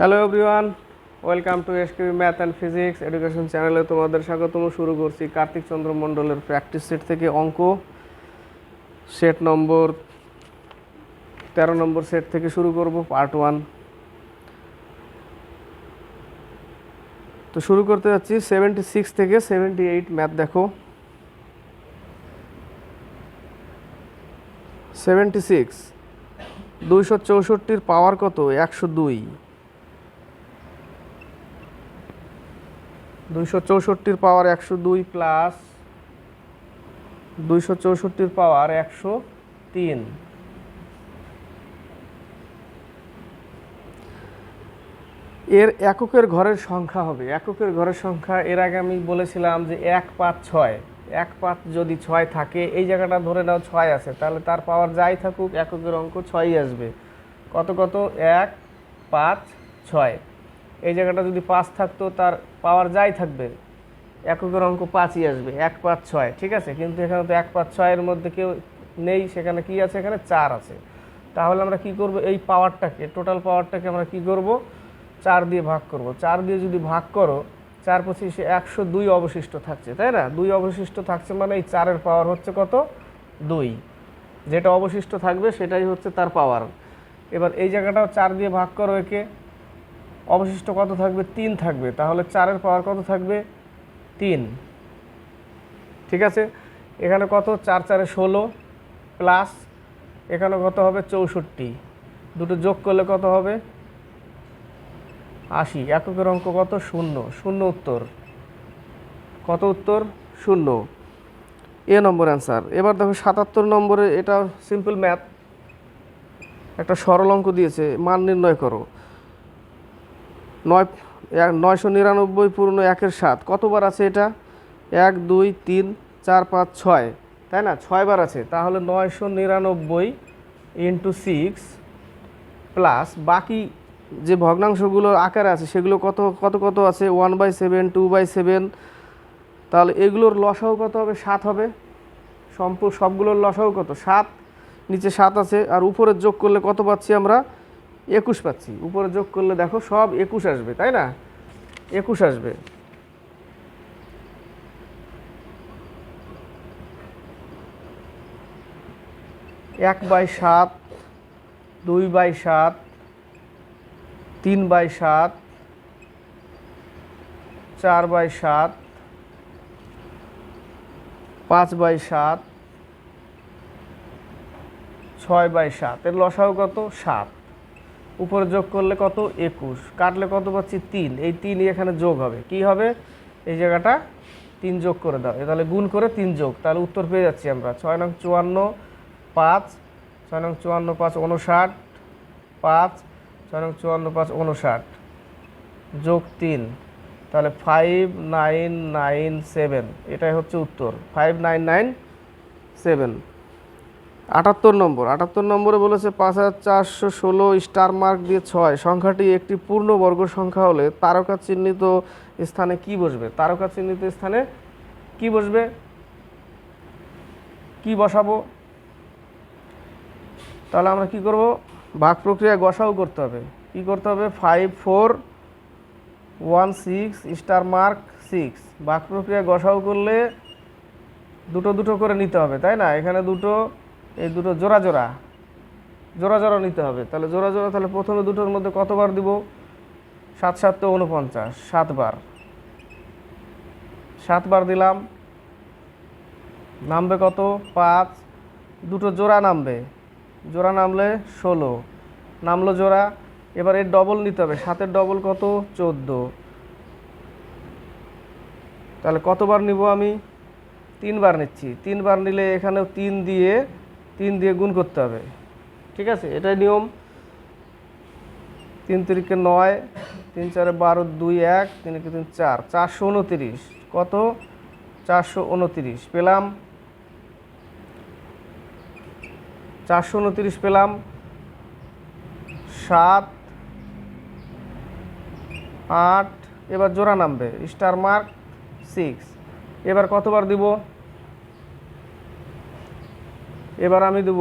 Hello everyone, welcome to SQ math and physics education চ্যানেলে তোমাদের স্বাগতম। শুরু করছি কার্তিক চন্দ্র মণ্ডলের প্র্যাকটিস সেট থেকে অঙ্ক। সেট নম্বর তেরো নম্বর সেট থেকে শুরু করব, পার্ট ওয়ান। তো শুরু করতে যাচ্ছি সেভেন্টি সিক্স থেকে সেভেন্টি এইট ম্যাথ দেখো। সেভেন্টি সিক্স দুইশো চৌষট্টির পাওয়ার কত? একশো দুই। দুইশো চৌষট্টির পাওয়ার একশো দুই প্লাস দুইশো চৌষট্টির পাওয়ার একশো তিন। এর এককের ঘরের সংখ্যা হবে। এককের ঘরের সংখ্যা, এর আগে আমি বলেছিলাম যে এক পাঁচ ছয়। এক পাঁচ যদি ছয় থাকে, এই জায়গাটা ধরে নাও ছয় আছে, তাহলে তার পাওয়ার যাই থাকুক, এককের অঙ্ক ছয়ই আসবে। কত কত? এক পাঁচ ছয়। এই জায়গাটা যদি পাঁচ থাকতো, তার পাওয়ার যাই থাকবে, এককের অঙ্ক পাঁচই আসবে, এক পাঁচ ছয়, ঠিক আছে? কিন্তু এখানে তো এক পাঁচ ছয়ের মধ্যে কেউ নেই, সেখানে কি আছে? এখানে চার আছে। তাহলে আমরা কি করব? এই পাওয়ারটাকে টোটাল পাওয়ারটাকে আমরা কি করব? চার দিয়ে ভাগ করব। চার দিয়ে যদি ভাগ করো, চার পঁচিশে একশো দুই অবশিষ্ট থাকছে, তাই না? দুই অবশিষ্ট থাকছে মানে এই চারের পাওয়ার হচ্ছে কত? দুই। যেটা অবশিষ্ট থাকবে, সেটাই হচ্ছে তার পাওয়ার। এবার এই জায়গাটাও চার দিয়ে ভাগ করো একে। অবশিষ্ট কত থাকবে? তিন থাকবে। তাহলে চারের পাওয়ার কত থাকবে? তিন। ঠিক আছে? এখানে কত? চার, চারে ষোলো প্লাস এখানে কত হবে? চৌষট্টি। দুটো যোগ করলে কত হবে? আশি। এককের অঙ্ক কত? শূন্য। শূন্য উত্তর। কত উত্তর? শূন্য। এ নম্বর অ্যান্সার। এবার দেখো সাতাত্তর নম্বরে এটা সিম্পল ম্যাথ একটা সরল অঙ্ক দিয়েছে। মান নির্ণয় করো। নয় নয়শো নিরানব্বই পূর্ণ একের সাত। কতবার আছে এটা? এক, দুই, তিন, চার, পাঁচ, ছয়। তাই না? ছয়বার আছে। তাহলে নয়শো নিরানব্বই ইন্টু সিক্স প্লাস বাকি যে ভগ্নাংশগুলো আকারে আছে, সেগুলো কত কত কত আছে? One by seven two by seven তাহলে এগুলোর লসাও কত হবে? সাত হবে। সম্পূ সবগুলোর লসাও কত? সাত। নিচে সাত আছে। আর উপরে যোগ করলে কত পাচ্ছি আমরা? একুশ পাচ্ছি। উপরে যোগ করলে দেখো সব একুশ আসবে, তাই না? একুশ আসবে। এক বাই সাত, দুই বাই সাত, তিন বাই সাত, চার বাই সাত, পাঁচ বাই সাত, ছয় বাই সাত। এর লসাও কত? সাত। উপরে যোগ করলে কত? একুশ। কাটলে কত পাচ্ছি? তিন। এই তিনই এখানে যোগ হবে। কি হবে? এই জায়গাটা তিন যোগ করে দাও। তাহলে গুণ করে তিন যোগ। তাহলে উত্তর পেয়ে যাচ্ছি আমরা। ছয় নং চুয়ান্ন, পাঁচ। ছয় নং চুয়ান্ন, পাঁচ উনষাট পাঁচ। ছয় নং চুয়ান্ন, পাঁচ উনষাট যোগ তিন। তাহলে ফাইভ নাইন নাইন সেভেন এটাই হচ্ছে উত্তর। ফাইভ নাইন নাইন সেভেন আটাত্তর নম্বর, আটাত্তর নম্বরে বলেছে পাঁচ হাজার চারশো ষোলো স্টার মার্ক দিয়ে ছয়। সংখ্যাটি একটি পূর্ণবর্গ সংখ্যা হলে তারকা চিহ্নিত স্থানে কি বসবে? তারকা চিহ্নিত স্থানে কি বসবে? কি বসাবো? তাহলে আমরা কি করব? ভাগ প্রক্রিয়া গসাও করতে হবে। কি করতে হবে? Five four one six star mark six ভাগ প্রক্রিয়া গসাও করলে দুটো দুটো করে নিতে হবে, তাই না? এখানে দুটো এই দুটো জোড়া জোড়া। জোড়া জোড়া নিতে হবে। তাহলে জোড়া জোড়া, তাহলে প্রথমে দুটোর মধ্যে কতবার দিব? সাত সাত উনপঞ্চাশ সাতবার। সাতবার দিলাম। নামবে কত? পাঁচ। দুটো জোড়া নামবে। জোড়া নামলে ষোলো। নামলো জোড়া। এবার এর ডবল নিতে হবে। সাতের ডবল কত? চোদ্দ। তাহলে কতবার নিব আমি? তিনবার নিচ্ছি। তিনবার নিলে এখানেও তিন দিয়ে দিয়ে গুণ করতে হবে। ঠিক আছে? এটাই নিয়ম। তিন তিরিকে নয়, তিন চারে বারো, দুই, এক, তিন একে তিন, চার। চারশো উনতিরিশ। কত? চারশো উনতিরিশ। পেলাম? চারশো উনতিরিশ পেলাম। সাত, আট, এবার জোড়া নামবে। Star mark six. এবার কতবার দিব? এবার আমি দেব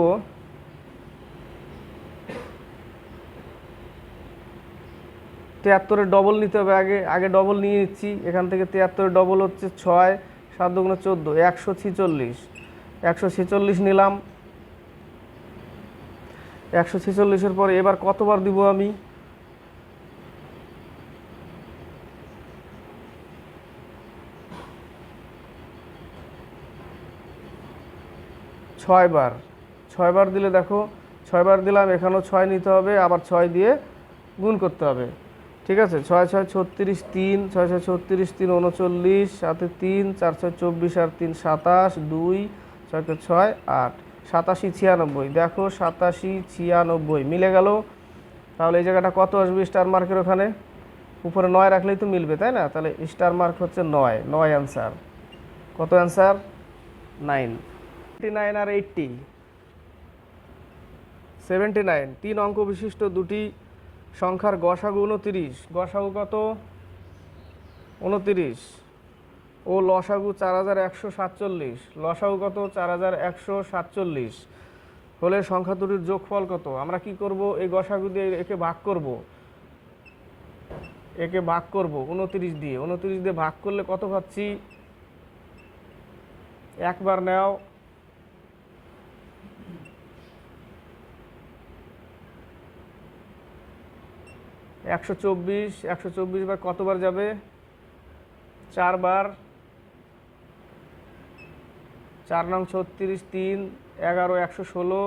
তিয়াত্তরের ডবল নিতে হবে। আগে আগে ডবল নিয়ে নিচ্ছি। এখান থেকে তিয়াত্তরের ডবল হচ্ছে ছয়, সাত দুগুণে চোদ্দ, একশো ছিচল্লিশ। একশো ছেচল্লিশ নিলাম। একশো ছেচল্লিশের পরে এবার কতবার দিব আমি? ছয়বার। ছয়বার দিলে দেখো, ছয়বার দিলাম, এখানেও ছয় নিতে হবে, আবার ছয় দিয়ে গুণ করতে হবে। ঠিক আছে? ছয় ছয়, ছত্রিশ, তিন, ছয় ছয়, ছত্রিশ, তিন, উনচল্লিশ, সাথে তিন, চার, ছয়, চব্বিশ, আর তিন, সাতাশ, দুই ছয়কে ছয় আট, সাতাশি, ছিয়ানব্বই। দেখো, সাতাশি, ছিয়ানব্বই, মিলে গেল। তাহলে এই জায়গাটা কত আসবে স্টার মার্কের ওখানে? উপরে নয় রাখলেই তো মিলবে, তাই না? তাহলে স্টার মার্ক হচ্ছে নয় নয় অ্যান্সার কত অ্যান্সার নাইন নাইন আর এইটটি। সেভেন্টি নাইন, তিন অঙ্ক বিশিষ্ট দুটি সংখ্যার গসাগু উনতিরিশ গসাগু কত? উনতিরিশ ও লসাগু চার হাজার একশো সাতচল্লিশ। লসাগু কত? চার হাজার একশো সাতচল্লিশ। হলে সংখ্যা দুটির যোগফল কত? আমরা কি করব? এই গসাগু দিয়ে একে ভাগ করব। একে ভাগ করব উনতিরিশ দিয়ে। উনতিরিশ দিয়ে ভাগ করলে কত পাচ্ছি? একবার নেও। একশো চব্বিশ একশো চব্বিশ বার কতবার যাবে? চারবার। চার নং ছত্রিশ, তিন, এগারো, একশো ষোলো।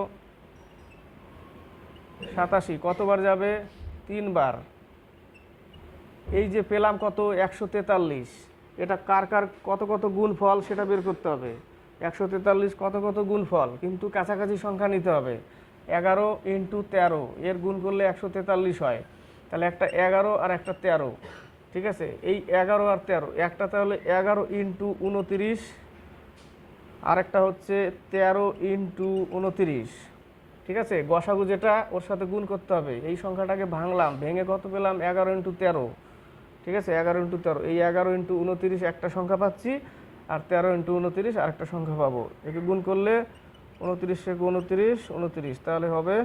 সাতাশি, কতবার যাবে? তিনবার। এই যে পেলাম কত? একশো তেতাল্লিশ। এটা কার কার কত কত গুণ ফল সেটা বের করতে হবে। একশো তেতাল্লিশ কত কত গুণ ফল, কিন্তু কাছাকাছি সংখ্যা নিতে হবে। এগারো ইন্টু তেরো, এর গুণ করলে একশো তেতাল্লিশ হয়। তাহলে একটা এগারো আর একটা তেরো, ঠিক আছে? এই এগারো আর তেরো, একটা তাহলে এগারো ইন্টু উনতিরিশ আরেকটা হচ্ছে তেরো ইন্টু উনতিরিশ, ঠিক আছে? গসাগু যেটা, ওর সাথে গুণ করতে হবে। এই সংখ্যাটাকে ভাঙলাম, ভেঙে কত পেলাম? এগারো ইন্টু তেরো, ঠিক আছে? এগারো ইন্টু তেরো, এই এগারো ইন্টু উনতিরিশ একটা সংখ্যা পাচ্ছি, আর তেরো ইন্টু উনতিরিশ আরেকটা সংখ্যা পাবো। একে গুণ করলে উনতিরিশ থেকে উনতিরিশ উনতিরিশ, তাহলে হবে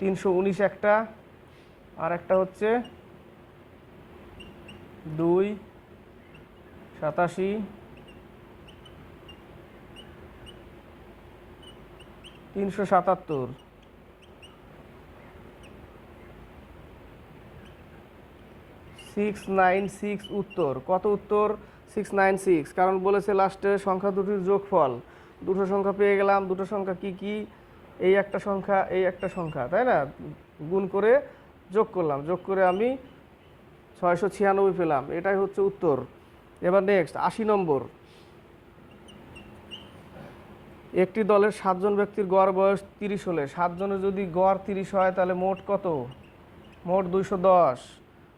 তিনশো উনিশ একটা আর একটা হচ্ছে দুই, সাতাশি। তিনশো সাতাত্তর। সিক্স নাইন সিক্স উত্তর। কত উত্তর? সিক্স নাইন সিক্স কারণ বলেছে লাস্টে সংখ্যা দুটির যোগফল। দুটো সংখ্যা পেয়ে গেলাম। দুটো সংখ্যা কি কি? এই একটা সংখ্যা, এই একটা সংখ্যা, তাই না? গুণ করে যোগ করলাম, যোগ করে আমি ছয়শো ছিয়ানব্বই পেলাম। এটাই হচ্ছে উত্তর। এবার নেক্সট আশি নম্বর। একটি দলের সাতজন ব্যক্তির গড় বয়স তিরিশ হলে, সাতজনের যদি গড় তিরিশ হয়, তাহলে মোট কত? মোট দুইশো দশ।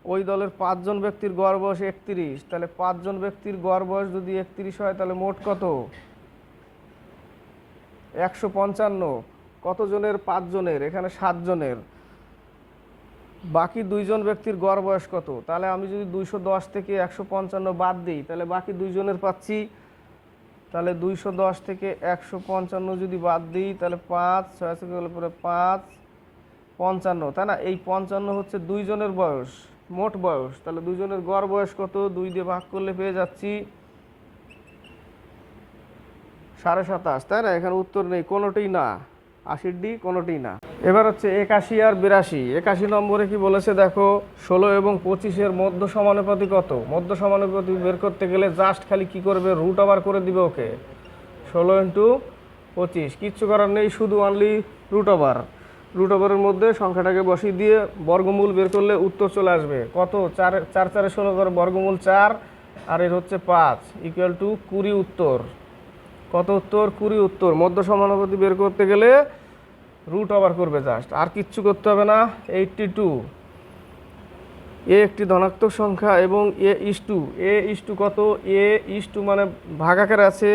ওই দলের পাঁচজন ব্যক্তির গড় বয়স একত্রিশ। তাহলে পাঁচজন ব্যক্তির গড় বয়স যদি একত্রিশ হয়, তাহলে মোট কত? একশো পঞ্চান্ন। কতজনের? পাঁচজনের। এখানে সাতজনের। বাকি দুইজন ব্যক্তির গড় বয়স কত? তাহলে আমি যদি দুইশো দশ থেকে একশো পঞ্চান্ন বাদ দিই, তাহলে বাকি দুইজনের পাচ্ছি, তাহলে দুইশো দশ থেকে একশো পঞ্চান্ন যদি বাদ দিই, তাহলে পাঁচ, ছয় গেলে পরে পাঁচ, পঞ্চান্ন, তাই না? এই পঞ্চান্ন হচ্ছে দুইজনের বয়স, মোট বয়স, তাহলে দুইজনের গড় বয়স কত? দুই দিয়ে ভাগ করলে পেয়ে যাচ্ছি সাড়ে সাতাশ, তাই না? এখানে উত্তর নেই, কোনোটিই না, আশির ডি, কোনোটিই না। এবার হচ্ছে একাশি আর বিরাশি। একাশি নম্বরে কি বলেছে দেখো, ষোলো এবং পঁচিশের মধ্য সমানুপাতি কত? মধ্য সমানুপাতি বের করতে গেলে জাস্ট খালি কি করবে? রুট আবার করে দিবে ওকে। ষোলো ইন্টু পঁচিশ। কিচ্ছু করার নেই, শুধু অনলি রুট ওভার রুট ওভারের মধ্যে সংখ্যাটাকে বসিয়ে দিয়ে বর্গমূল বের করলে উত্তর চলে আসবে। কত? চার চার, চারে ষোলো করে বর্গমূল চার, আর এর হচ্ছে পাঁচ। ইকুয়াল টু কুড়ি উত্তর। কত উত্তর? কুড়ি উত্তর। মধ্য সমানুপাতি বের করতে গেলে রুট ওভার করবে জাস্ট আর কিচ্ছু করতে হবে না এইটটি টু এ একটি ধনাত্মক সংখ্যা এবং এ is to A is two কত? এ ইস টু মানে ভাগাকার আছে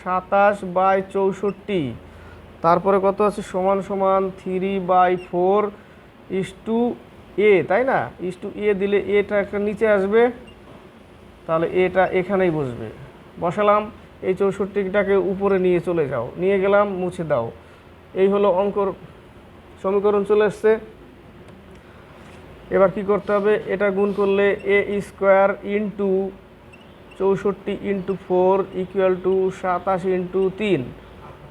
সাতাশ বাই চৌষট্টি। তারপরে কত আছে? সমান সমান three by four is to A তাই না? ইস টু এ দিলে এটা একটা নিচে আসবে, তাহলে এটা এখানেই বসবে। বসালাম, এই চৌষট্টিটাকে উপরে নিয়ে চলে যাও। নিয়ে গেলাম, মুছে দাও। এই হলো অঙ্কর সমীকরণ চলে এসছে এবার কি করতে হবে? এটা গুণ করলে এ স্কোয়ার ইন্টু চৌষট্টি ইন্টু ফোর ইকুয়াল টু সাতাশ ইন্টু তিন।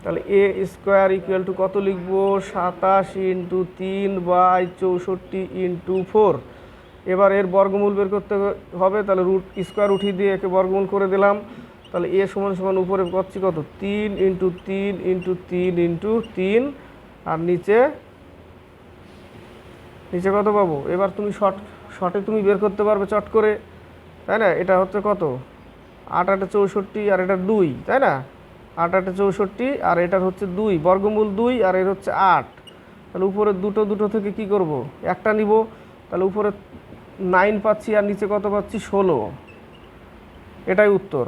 তাহলে এ স্কোয়ার ইকুয়াল টু কত লিখব? সাতাশ ইন্টু তিন বাই চৌষট্টি ইন্টু ফোর এবার এর বর্গমূল বের করতে হবে, তাহলে রুট স্কোয়ার উঠিয়ে দিয়ে একে বর্গমূল করে দিলাম। তাহলে এ সমান সমান উপরে পাচ্ছি কত? তিন ইন্টু তিন ইন্টু তিন ইন্টু তিন। আর নিচে? নিচে কত পাবো? এবার তুমি শর্ট, শর্টে তুমি বের করতে পারবে চট করে। তাই না? এটা হচ্ছে কত? আট আটে চৌষট্টি আর এটা দুই, তাই না? আট আটে চৌষট্টি আর এটার হচ্ছে দুই, বর্গমূল দুই আর এর হচ্ছে আট। তাহলে উপরে দুটো দুটো থেকে কি করব? একটা নিব। তাহলে উপরে নাইন পাচ্ছি আর নিচে কত পাচ্ছি? ষোলো। এটাই উত্তর।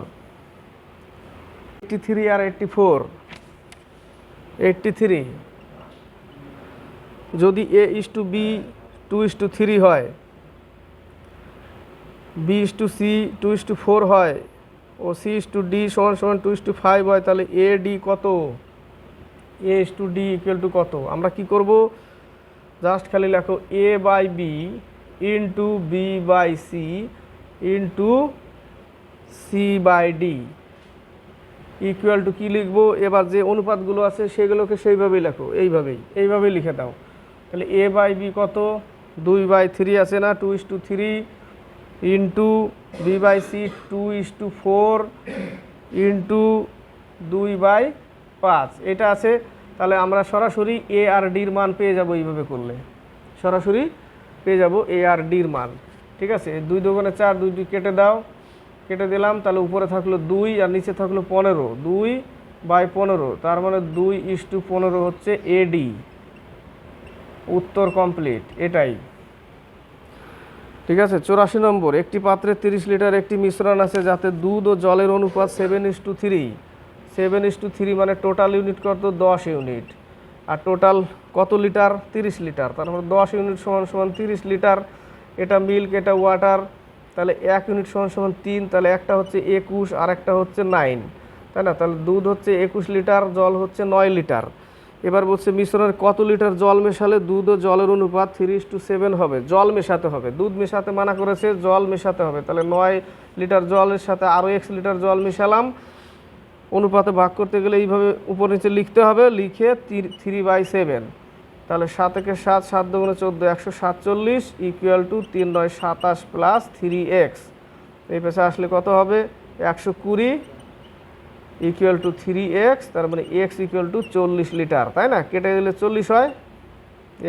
এইটটি থ্রি আর এইটটি ফোর এইটটি থ্রি যদি A is to B to is to three হয়। B is to C to is to four হয়। ও সি ইস টু ডি সমান সমান টু ইস টু ফাইভ হয়, তাহলে এ ডি কত? A is to D equal to কত? আমরা কি করব? জাস্ট খালি লেখো A by B into B by C into C by D equal to কী লিখব? এবার যে অনুপাতগুলো আছে সেগুলোকে সেইভাবেই লেখো, এইভাবেই এইভাবেই লিখে দাও। তাহলে এ বাই বি কত? দুই বাই থ্রি আছে না? Two is to three into B by C two is to four into দুই বাই পাঁচ। এটা আছে, তাহলে আমরা সরাসরি এ আর ডির মান পেয়ে যাব এইভাবে করলে। সরাসরি পেয়ে যাব এ আর ডির মান। ঠিক আছে? দুই দোকানে চার, দুই দুই কেটে দাও। কেটে দিলাম, তাহলে উপরে থাকল দুই আর নিচে থাকল পনেরো। দুই বাই পনেরো, তার মানে দুই ইস টু পনেরো হচ্ছে এডি উত্তর কমপ্লিট এটাই। ঠিক আছে, চৌরাশি নম্বর, একটি পাত্রে তিরিশ লিটার একটি মিশ্রণ আছে যাতে দুধ ও জলের অনুপাত seven is to three seven is to three মানে টোটাল ইউনিট কত? দশ ইউনিট আর টোটাল কত লিটার? তিরিশ লিটার, তার মানে দশ ইউনিট সমান সমান তিরিশ লিটার। এটা মিল্ক এটা ওয়াটার তাহলে এক ইউনিট সমান সমান তিন, তাহলে একটা হচ্ছে একুশ আর একটা হচ্ছে নাইন তাই না? তাহলে দুধ হচ্ছে একুশ লিটার, জল হচ্ছে নয় লিটার। এবার বলছে মিশ্রণের কত লিটার জল মেশালে দুধ ও জলের অনুপাত থ্রি টু সেভেন হবে? জল মেশাতে হবে। দুধ মেশাতে মানা করেছে, জল মেশাতে হবে। তাহলে নয় লিটার জলের সাথে আরও এক্স লিটার জল মেশালাম। অনুপাতে ভাগ করতে গেলে এইভাবে উপর নিচে লিখতে হবে, লিখে থ্রি বাই সেভেন তাহলে সাত একে সাত সাত দুগুণে চোদ্দ, একশো সাতচল্লিশ ইকুয়াল টু তিন নয় সাতাশ প্লাস থ্রি এক্স এই পেশে আসলে কত হবে? একশো কুড়ি ইকুয়াল টু থ্রি এক্স তার মানে এক্স ইকুয়াল টু চল্লিশ লিটার তাই না? কেটে দিলে চল্লিশ হয়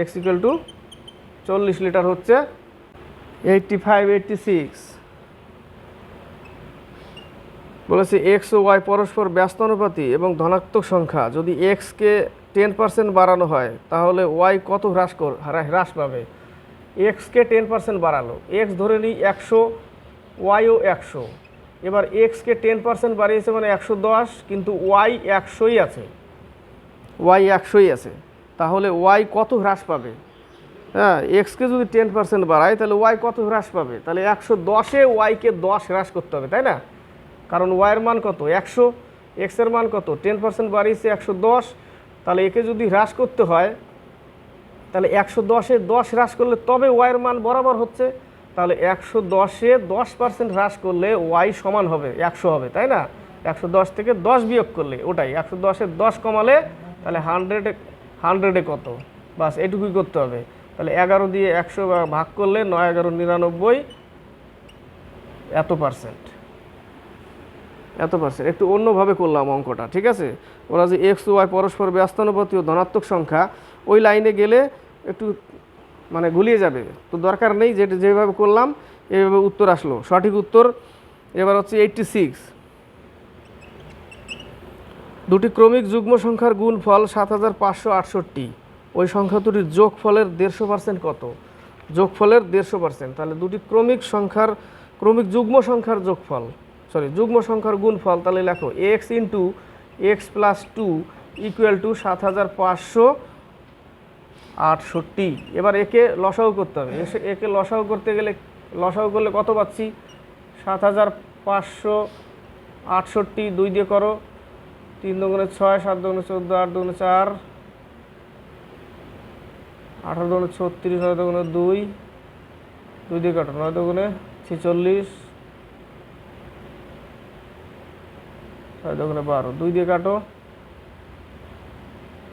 এক্স ইকুয়াল টু চল্লিশ লিটার হচ্ছে এইটটি ফাইভ এইটটি সিক্স বলেছে এক্স ও ওয়াই পরস্পর ব্যস্ত অনুপাতি এবং ধনাত্মক সংখ্যা। যদি এক্সকে টেন পার্সেন্ট বাড়ানো হয়, তাহলে ওয়াই কত হ্রাস কর হ্রা- হ্রাস পাবে? এক্সকে টেন পার্সেন্ট বাড়ালো এক্স ধরে নিই একশো ওয়াইও একশো। এবার এক্সকে টেন পার্সেন্ট বাড়িয়েছে মানে একশো দশ, কিন্তু ওয়াই একশোই আছে। ওয়াই একশোই আছে, তাহলে ওয়াই কত হ্রাস পাবে? হ্যাঁ এক্সকে যদি টেন পার্সেন্ট বাড়ায়, তাহলে ওয়াই কত হ্রাস পাবে? তাহলে একশো দশে ওয়াইকে দশ হ্রাস করতে হবে, তাই না? কারণ ওয়াইয়ের মান কত? একশো এক্সের মান কত? টেন পার্সেন্ট বাড়িয়েছে একশো দশ তাহলে একে যদি হ্রাস করতে হয়, তাহলে একশো দশে দশ হ্রাস করলে তবে ওয়াইয়ের মান বরাবর হচ্ছে, তাহলে একশো দশে দশ পার্সেন্ট হ্রাস করলে ওয়াই সমান হবে, একশো হবে, তাই না? একশো দশ থেকে দশ বিয়োগ করলে ওটাই, একশো দশে দশ কমালে তাহলে হান্ড্রেডে হান্ড্রেডে কত? বাস এটুকুই করতে হবে। তাহলে এগারো দিয়ে একশো ভাগ করলে নয় এগারো নিরানব্বই এত পার্সেন্ট এত পার্সেন্ট একটু অন্যভাবে করলাম অঙ্কটা, ঠিক আছে? ওরা যে এক্স ওয়াই পরস্পর ব্যস্তানুপাতি ও ধনাত্মক সংখ্যা, ওই লাইনে গেলে একটু মানে গুলিয়ে যাবে। তো দরকার নেই যেটা যেভাবে করলাম এইভাবে উত্তর আসলো। সঠিক উত্তর এবার হচ্ছে এইটটি সিক্স দুটি ক্রমিক যুগ্ম সংখ্যার গুণফল সাত হাজার পাঁচশো আটষট্টি। ওই সংখ্যা দুটির যোগফলের দেড়শো পার্সেন্ট কত? যোগফলের দেড়শো পার্সেন্ট তাহলে দুটি ক্রমিক সংখ্যার ক্রমিক যুগ্ম সংখ্যার যোগফল। সরি, যুগ্ম সংখ্যার গুণফল, তাহলে লেখো x into x plus two equal to সাত হাজার পাঁচশো আটষট্টি। এবার একে লসাও করতে হবে। একে লসাও করতে গেলে লসাও করলে কত পাচ্ছি? সাত হাজার পাঁচশো আটষট্টি, দুই দিয়ে করো, তিন দুগুণে ছয়, সাত দুগুণে চোদ্দ, আট দুগুণে চার, আঠারো দুগুণে ছত্রিশ ছয় দুগুণে দুই দুই দিয়ে কাটো, নয় দুগুণে ছেচল্লিশ ছয় দুগুণে বারো। দুই দিয়ে কাটো।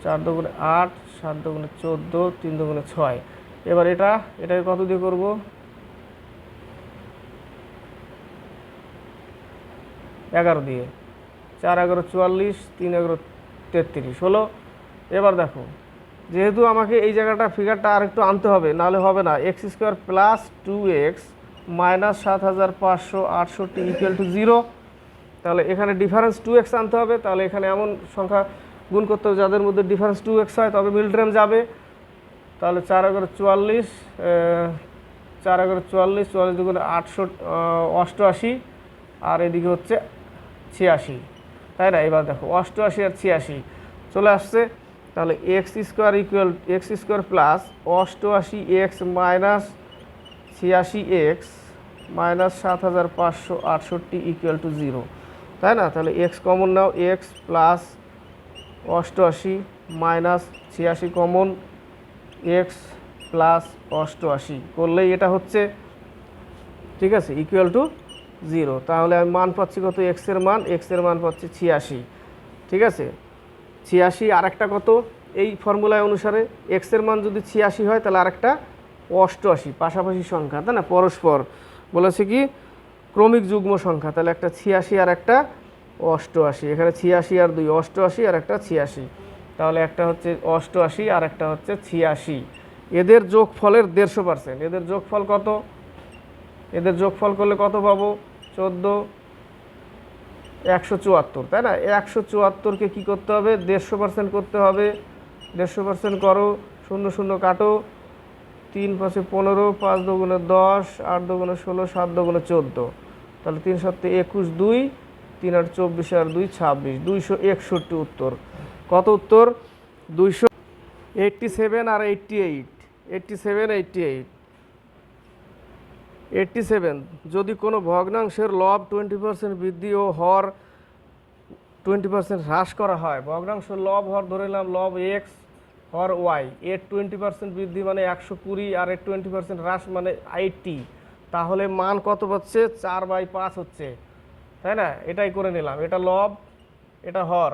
চার দুগুণে আট, সাত দুগুণে চোদ্দ, তিন দুগুণে ছয়। এবার এটা, এটাকে কত দিয়ে করব? এগারো দিয়ে। চার এগারো চুয়াল্লিশ, তিন এগারো তেত্রিশ। হলো, এবার দেখো, যেহেতু আমাকে এই জায়গাটা ফিগারটা আর একটু আনতে হবে, নাহলে হবে না। X square plus two x minus সাত হাজার পাঁচশো আটষট্টি ইকুয়াল টু জিরো তাহলে এখানে ডিফারেন্স টু এক্স আনতে হবে, তাহলে এখানে এমন সংখ্যা গুণ করতে হবে যাদের মধ্যে ডিফারেন্স টু এক্স হয়, তবে মিল মিলড্রেম যাবে। তাহলে চার এগারো চুয়াল্লিশ চার এগারো চুয়াল্লিশ চুয়াল্লিশ দুগুণে আটশো অষ্টআশি, আর এদিকে হচ্ছে ছিয়াশি। তাই না? এবার দেখো, অষ্টআশি আর ছিয়াশি চলে আসছে। তাহলে x square equal x square plus অষ্টআশি এক্স মাইনাস ছিয়াশি এক্স মাইনাস সাত হাজার পাঁচশো আটষট্টি ইকুয়াল টু জিরো তাই না? তাহলে এক্স কমন নাও এক্স প্লাস অষ্টআশি মাইনাস ছিয়াশি কমন এক্স প্লাস অষ্টআশি। করলেই এটা হচ্ছে, ঠিক আছে ইকুয়াল টু জিরো তাহলে আমি মান পাচ্ছি কত? এক্সের মান এক্সের মান পাচ্ছি ছিয়াশি। ঠিক আছে? ছিয়াশি আর একটা কত? এই ফর্মুলায় অনুসারে এক্সের মান যদি ছিয়াশি হয়, তাহলে আরেকটা অষ্টআশি, পাশাপাশি সংখ্যা, তাই না? পরস্পর। বলেছে কি? ক্রমিক যুগ্ম সংখ্যা, তাহলে একটা ছিয়াশি আর একটা অষ্টআশি। এখানে ছিয়াশি আর দুই, অষ্টআশি আর একটা ছিয়াশি। তাহলে একটা হচ্ছে অষ্টআশি আর একটা হচ্ছে ছিয়াশি। এদের যোগফলের দেড়শো পার্সেন্ট। এদের যোগফল কত? এদের যোগফল করলে কত পাবো? চোদ্দ, একশো চুয়াত্তর, তাই না? একশো চুয়াত্তরকে কী করতে হবে? দেড়শো পার্সেন্ট করতে হবে। দেড়শো পার্সেন্ট করো, শূন্য শূন্য কাটো। তিন পাঁচে পনেরো, পাঁচ দুগুণে দশ, আট দুগুণে ষোলো, সাত দুগুণে চোদ্দ। তাহলে তিন সাতে একুশ দুই, তিন আট চব্বিশ আর দুই ছাব্বিশ। দুইশো একষট্টি উত্তর। কত উত্তর? দুইশো এইটটি সেভেন আর eighty eight eighty seven eighty eight eighty seven যদি কোনো ভগ্নাংশের লব টোয়েন্টি পার্সেন্ট বৃদ্ধি ও হর টোয়েন্টি পার্সেন্ট হ্রাস করা হয়, ভগ্নাংশের লব হর ধরে নিলাম, লব এক্স হর ওয়াই। এর টোয়েন্টি পার্সেন্ট বৃদ্ধি মানে একশো কুড়ি আর এর টোয়েন্টি পার্সেন্ট হ্রাস মানে এইটটি তাহলে মান কত পাচ্ছে? চার বাই পাঁচ হচ্ছে। তাই না? এটাই করে নিলাম। এটা লব, এটা হর।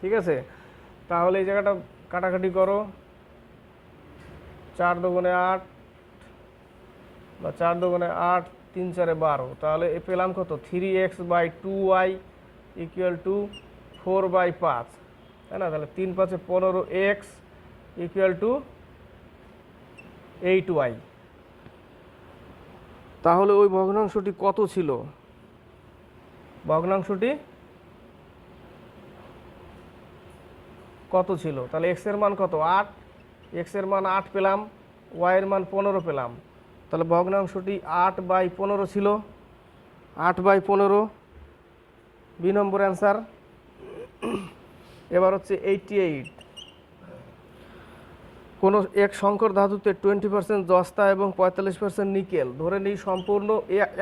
ঠিক আছে? তাহলে এই জায়গাটা কাটাকাটি করো। চার দুগুণে আট বা চার দুগুণে আট, তিন চারে বারো। তাহলে এ পেলাম কত? Three x by two y equal to four by পাঁচ। তাই না? তাহলে তিন পাঁচে পনেরো x equal to eight y তাহলে ওই ভগ্নাংশটি কত ছিল? ভগ্নাংশটি কত ছিল? তাহলে এক্সের মান কত? আট। এক্সের মান আট পেলাম ওয়াইয়ের মান পনেরো পেলাম। তাহলে ভগ্নাংশটি আট বাই পনেরো ছিল। আট বাই পনেরো। B number answer. এবার হচ্ছে এইটি এইট কোনো এক সংকর ধাতুতে টোয়েন্টি পার্সেন্ট দস্তা এবং পঁয়তাল্লিশ পার্সেন্ট নিকেল। ধরে নিই সম্পূর্ণ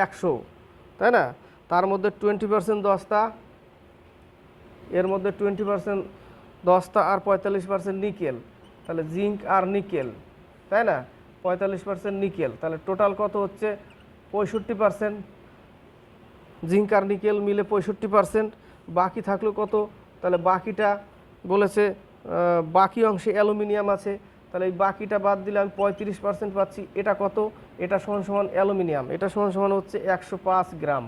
একশো। তাই না? তার মধ্যে টোয়েন্টি পার্সেন্ট দস্তা এর মধ্যে টোয়েন্টি পার্সেন্ট দস্তা আর পঁয়তাল্লিশ পার্সেন্ট নিকেল। তাহলে জিঙ্ক আর নিকেল। তাই না? পঁয়তাল্লিশ পার্সেন্ট নিকেল। তাহলে টোটাল কত হচ্ছে? পঁয়ষট্টি পার্সেন্ট জিঙ্ক আর নিকেল মিলে পঁয়ষট্টি পার্সেন্ট বাকি থাকল কত? তাহলে বাকিটা বলেছে বাকি অংশে অ্যালুমিনিয়াম আছে। তাহলে এই বাকিটা বাদ দিলে আমি পঁয়ত্রিশ পার্সেন্ট পাচ্ছি। এটা কত? এটা সমান সমান অ্যালুমিনিয়াম। এটা সমান সমান হচ্ছে একশো পাঁচ গ্রাম।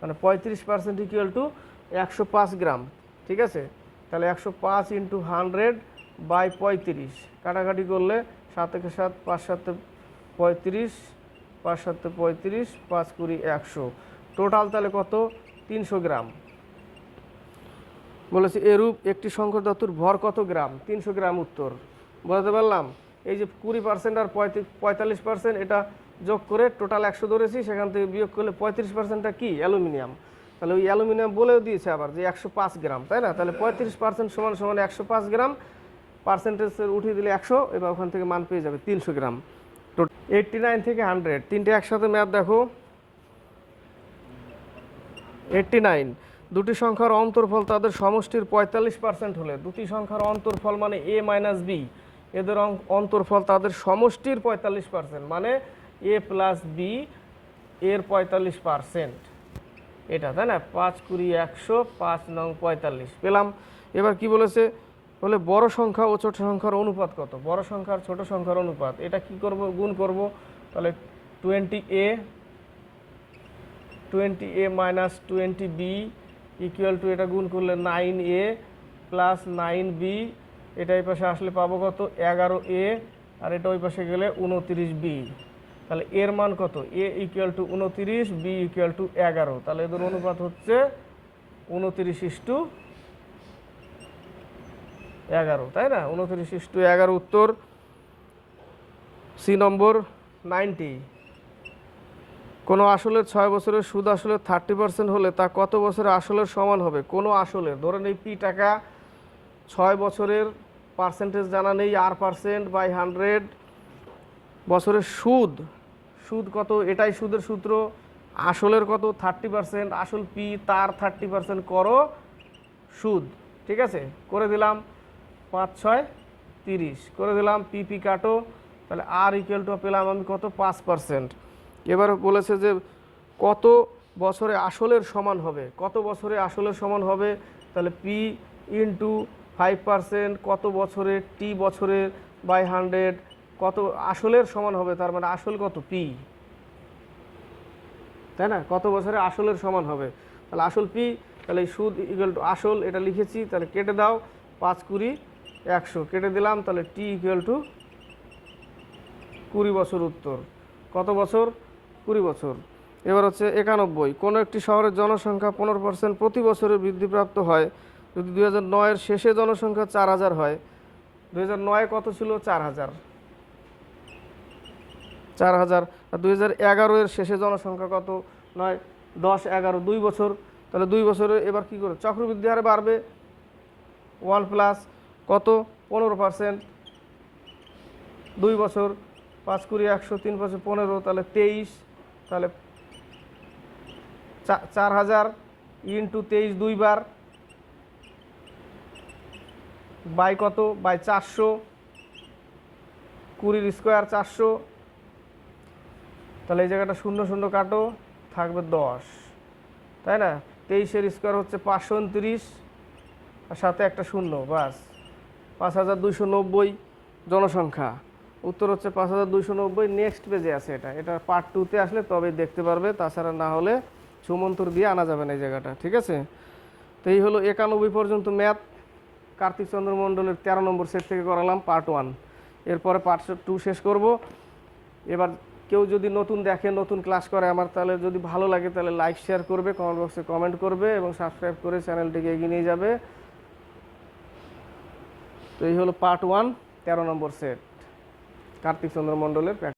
মানে পঁয়ত্রিশ পার্সেন্ট ইকুয়াল টু একশো পাঁচ গ্রাম। ঠিক আছে? তাহলে একশো পাঁচ ইন্টু হান্ড্রেড বাই পঁয়ত্রিশ। কাটাকাটি করলে সাত থেকে সাত পাঁচ সাতে পঁয়ত্রিশ, পাঁচ সাতে পঁয়ত্রিশ, পাঁচ কুড়ি, একশো। টোটাল তাহলে কত? তিনশো গ্রাম। বলেছে, এরূপ একটি শঙ্কর ধাতুর ভর কত গ্রাম? তিনশো গ্রাম উত্তর। বলতে পারলাম? এই যে কুড়ি পার্সেন্ট আর পঁয়তাল্লিশ পার্সেন্ট এটা যোগ করে টোটাল একশো ধরেছি, সেখান থেকে বিয়োগ করলে পঁয়ত্রিশ পার্সেন্টটা কী? অ্যালুমিনিয়াম। তাহলে ওই অ্যালুমিনিয়াম বলেও দিয়েছে আবার যে একশো পাঁচ গ্রাম, তাই না? তাহলে পঁয়ত্রিশ পার্সেন্ট সমান সমান একশো পাঁচ গ্রাম পার্সেন্টেজ উঠিয়ে দিলে একশো, এবার ওখান থেকে মান পেয়ে যাবে তিনশো গ্রাম। এইটটি নাইন থেকে হান্ড্রেড তিনটে একসাথে ম্যাথ দেখো। এইটটি নাইন দুটি সংখ্যার অন্তর্ফল তাদের সমষ্টির পঁয়তাল্লিশ পার্সেন্ট হলে। দুটি সংখ্যার অন্তর্ফল মানে এ মাইনাস বি এদের অন্তর্ফল তাদের সমষ্টির পঁয়তাল্লিশ পার্সেন্ট মানে এ প্লাস বি এর পঁয়তাল্লিশ পার্সেন্ট এটা, তাই না? পাঁচ কুড়ি একশো পাঁচ নং পঁয়তাল্লিশ। পেলাম। এবার কি বলেছে? বলে বড় সংখ্যা ও ছোট সংখ্যার অনুপাত কত? বড় সংখ্যার ছোট সংখ্যার অনুপাত। এটা কি করব? গুণ করব। তাহলে twenty a twenty a minus twenty b equal to এটা গুণ করলে nine a plus nine b এটা এই পাশে আসলে পাবো কত? এগারো এ আর এটা ওই পাশে গেলে উনতিরিশ বি তাহলে এর মান কত? এ ইকুয়াল টু উনতিরিশ বি ইকুয়াল টু এগারো। তাহলে এদের অনুপাত হচ্ছে উনতিরিশ ইস টু এগারো, তাই না? উনতিরিশ ইস টু এগারো উত্তর সি নম্বর নাইনটি কোনো আসলের ছয় বছরের সুদ আসলের থার্টি পার্সেন্ট হলে তা কত বছরের আসলের সমান হবে? কোনো আসলের। ধরেন এই পি টাকা ছয় বছরের পার্সেন্টেজ জানা নেই, আর পার্সেন্ট বাই হান্ড্রেড বছরের সুদ। সুদ কত? এটাই সুদের সূত্র। আসলের কত? থার্টি পার্সেন্ট আসল পি, তার থার্টি পার্সেন্ট করো সুদ। ঠিক আছে? করে দিলাম পাঁচ, ছয়, তিরিশ। করে দিলাম পি পি কাটো। তাহলে আর ইকুয়াল টু পেলাম আমি কত? পাঁচ পার্সেন্ট এবার বলেছে যে কত বছরে আসলের সমান হবে, কত বছরে আসলের সমান হবে, তাহলে পি ইন্টু ফাইভ পার্সেন্ট কত বছরে টি বছরে বাই হান্ড্রেড কত আসলের সমান হবে, তার মানে আসল কত? পি তাই না? কত বছরে আসলের সমান হবে? তাহলে আসল পি তাহলে সুদ ইকুয়াল টু আসল, এটা লিখেছি, তাহলে কেটে দাও, পাঁচ কুড়ি একশো। কেটে দিলাম, তাহলে টি ইকুয়াল টু কুড়ি বছর উত্তর। কত বছর? কুড়ি বছর। এবার হচ্ছে একানব্বই। কোনো একটি শহরের জনসংখ্যা পনেরো পার্সেন্ট প্রতি বছরে বৃদ্ধিপ্রাপ্ত হয়। যদি দুই হাজার নয়ের শেষে জনসংখ্যা চার হাজার হয়, দুই হাজার নয় কত ছিল? চার হাজার। চার হাজার। আর দুই হাজার এগারো এর শেষে জনসংখ্যা কত? নয়, দশ, এগারো, দুই বছর। তাহলে দুই বছরে এবার কী করে? চক্রবৃদ্ধি হারে বাড়বে। ওয়ান প্লাস কত? পনেরো পার্সেন্ট দুই বছর, পাঁচ কুড়ি, একশো, তিন বছর, পনেরো, তাহলে তেইশ। তাহলে চার হাজার ইন্টু তেইশ দুইবার বাই কত? বাই চারশো। কুড়ির স্কোয়ার চারশো। তাহলে এই জায়গাটা শূন্য শূন্য কাটো, থাকবে দশ। তাই না? তেইশের স্কোয়ার হচ্ছে পাঁচশো উনত্রিশ আর সাথে একটা শূন্য, বাস। পাঁচ হাজার দুইশো নব্বই জনসংখ্যা। উত্তর হচ্ছে পাঁচ হাজার দুইশো নব্বই নেক্সট পেজে আছে এটা। এটা পার্ট টুতে আসলে তবেই দেখতে পারবে, তাছাড়া না হলে সুমন্তর দিয়ে আনা যাবে না এই জায়গাটা, ঠিক আছে? তো এই হলো একানব্বই পর্যন্ত ম্যাথ। কার্তিক চন্দ্র মণ্ডলের তেরো নম্বর সেট থেকে করালাম পার্ট ওয়ান এরপরে পার্ট টু শেষ করব। এবার কেউ যদি নতুন দেখে, নতুন ক্লাস করে আমার, তাহলে যদি ভালো লাগে, তাহলে লাইক শেয়ার করবে কমেন্ট বক্সে কমেন্ট করবে এবং সাবস্ক্রাইব করে চ্যানেলটিকে এগিয়ে নিয়ে যাবে। তো এই হলো পার্ট ওয়ান তেরো নম্বর সেট কার্তিক চন্দ্র মণ্ডলের